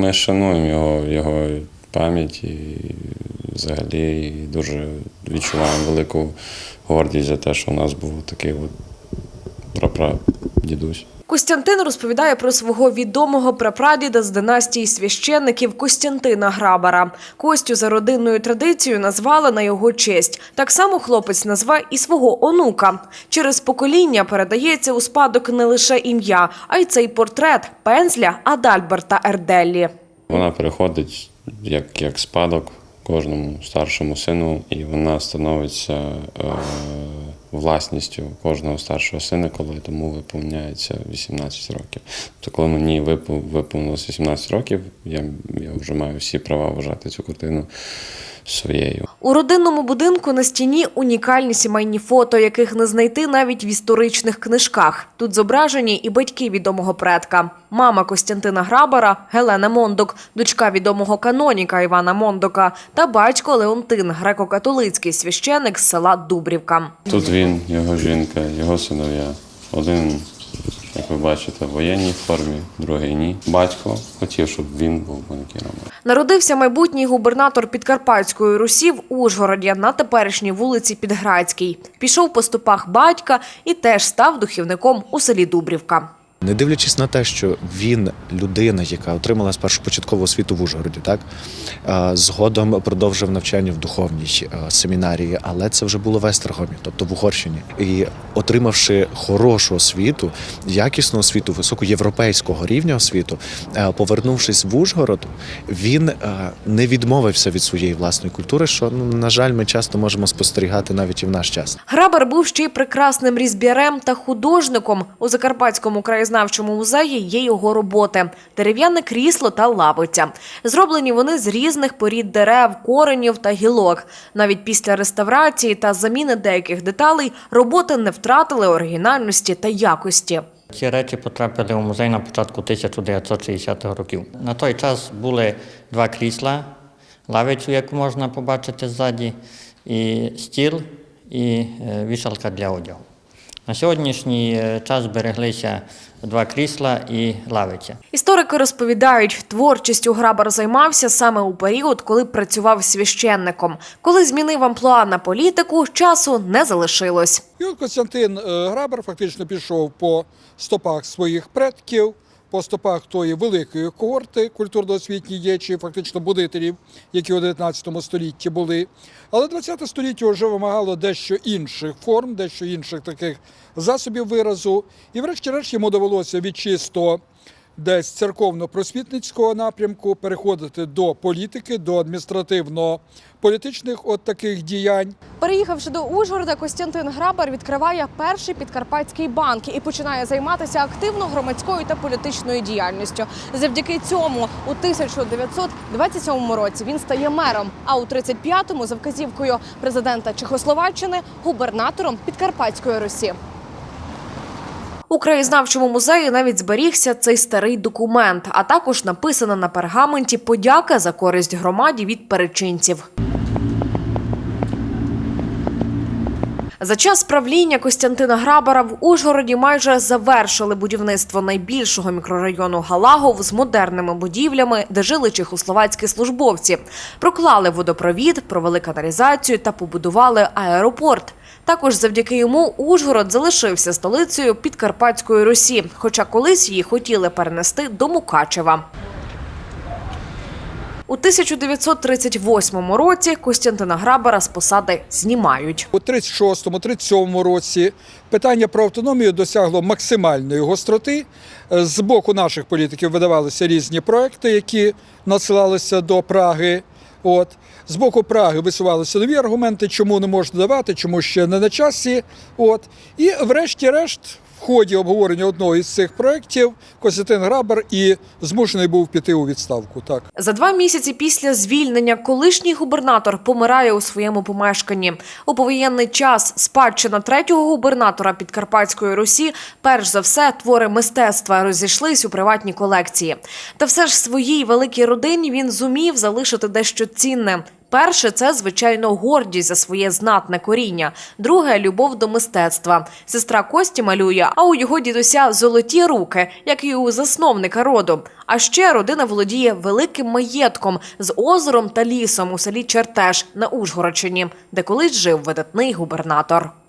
ми шануємо його, його пам'ять і взагалі і дуже відчуваємо велику гордість за те, що у нас був такий от прапрадідусь. Костянтин розповідає про свого відомого прапрадіда з династії священників Костянтина Грабара. Костю за родинною традицією назвали на його честь. Так само хлопець назве і свого онука. Через покоління передається у спадок не лише ім'я, а й цей портрет пензля Адальберта Ерделлі. Вона переходить як, як спадок кожному старшому сину, і вона становиться е, власністю кожного старшого сина, коли тому виповняється 18 років. Тобто, коли мені виповнилося виповнилось 18 років, я, я вже маю всі права вважати цю картину своєю. У родинному будинку на стіні унікальні сімейні фото, яких не знайти навіть в історичних книжках. Тут зображені і батьки відомого предка. Мама Костянтина Грабара Гелена Мондок, дочка відомого каноніка Івана Мондока та батько Леонтин, греко-католицький священик з села Дубрівка. Тут він, його жінка, його синов'я. Один, як ви бачите, в воєнній формі, другий ні. Батько хотів, щоб він був банкіром. Народився майбутній губернатор Підкарпатської Русі в Ужгороді на теперішній вулиці Підградській. Пішов по стопах батька і теж став духівником у селі Дубрівка. Не дивлячись на те, що він людина, яка отримала спершу початкову освіту в Ужгороді, так згодом продовжив навчання в духовній семінарії, але це вже було в Естергомі, тобто в Угорщині. І отримавши хорошу освіту, якісну освіту, високоєвропейського рівня освіту, повернувшись в Ужгород, він не відмовився від своєї власної культури, що ну на жаль, ми часто можемо спостерігати навіть і в наш час. Грабар був ще й прекрасним різб'ярем та художником. У Закарпатському краєзнавчому музеї є його роботи: дерев'яне крісло та лавиця. Зроблені вони з різних порід дерев, коренів та гілок. Навіть після реставрації та заміни деяких деталей роботи не втратили оригінальності та якості. Ці речі потрапили у музей на початку 1960-х років. На той час були два крісла, лавицю, яку можна побачити ззаді, і стіл, і е, вішалка для одягу. На сьогоднішній е, час збереглися два крісла і лавиця. Історики розповідають, творчістю Грабар займався саме у період, коли працював священником. Коли змінив амплуа на політику, часу не залишилось. Юн от Костянтин е, Грабар фактично пішов по стопах своїх предків, по стопах тої великої когорти культурно-освітньої діячі, фактично будителів, які у 19 столітті були. Але 20 століття вже вимагало дещо інших форм, дещо інших таких засобів виразу. І врешті-решт йому довелося від чисто десь церковно-просвітницького напрямку переходити до політики, до адміністративно-політичних от таких діянь. Переїхавши до Ужгорода, Костянтин Грабар відкриває перший підкарпатський банк і починає займатися активно громадською та політичною діяльністю. Завдяки цьому у 1927 році він стає мером, а у 35-му за вказівкою президента Чехословаччини губернатором Підкарпатської Русі. У краєзнавчому музеї навіть зберігся цей старий документ, а також написана на пергаменті подяка за користь громаді від перечинців. За час правління Костянтина Грабара в Ужгороді майже завершили будівництво найбільшого мікрорайону Галагов з модерними будівлями, де жили чехословацькі службовці. Проклали водопровід, провели каналізацію та побудували аеропорт. Також завдяки йому Ужгород залишився столицею Підкарпатської Русі, хоча колись її хотіли перенести до Мукачева. У 1938 році Костянтина Грабара з посади знімають. У 36-37 році питання про автономію досягло максимальної гостроти. З боку наших політиків видавалися різні проекти, які надсилалися до Праги. От з боку Праги висувалися нові аргументи, чому не можна давати, чому ще не на часі. От і, врешті-решт, ході обговорення одного із цих проєктів Костянтин Грабар і змушений був піти у відставку. Так. За два місяці після звільнення колишній губернатор помирає у своєму помешканні. У повоєнний час спадщина третього губернатора Підкарпатської Русі, перш за все, твори мистецтва розійшлись у приватні колекції. Та все ж своїй великій родині він зумів залишити дещо цінне. Перше це звичайно гордість за своє знатне коріння. Друге любов до мистецтва. Сестра Кості малює, а у його дідуся золоті руки, як і у засновника роду. А ще родина володіє великим маєтком з озером та лісом у селі Чертеж на Ужгородщині, де колись жив видатний губернатор.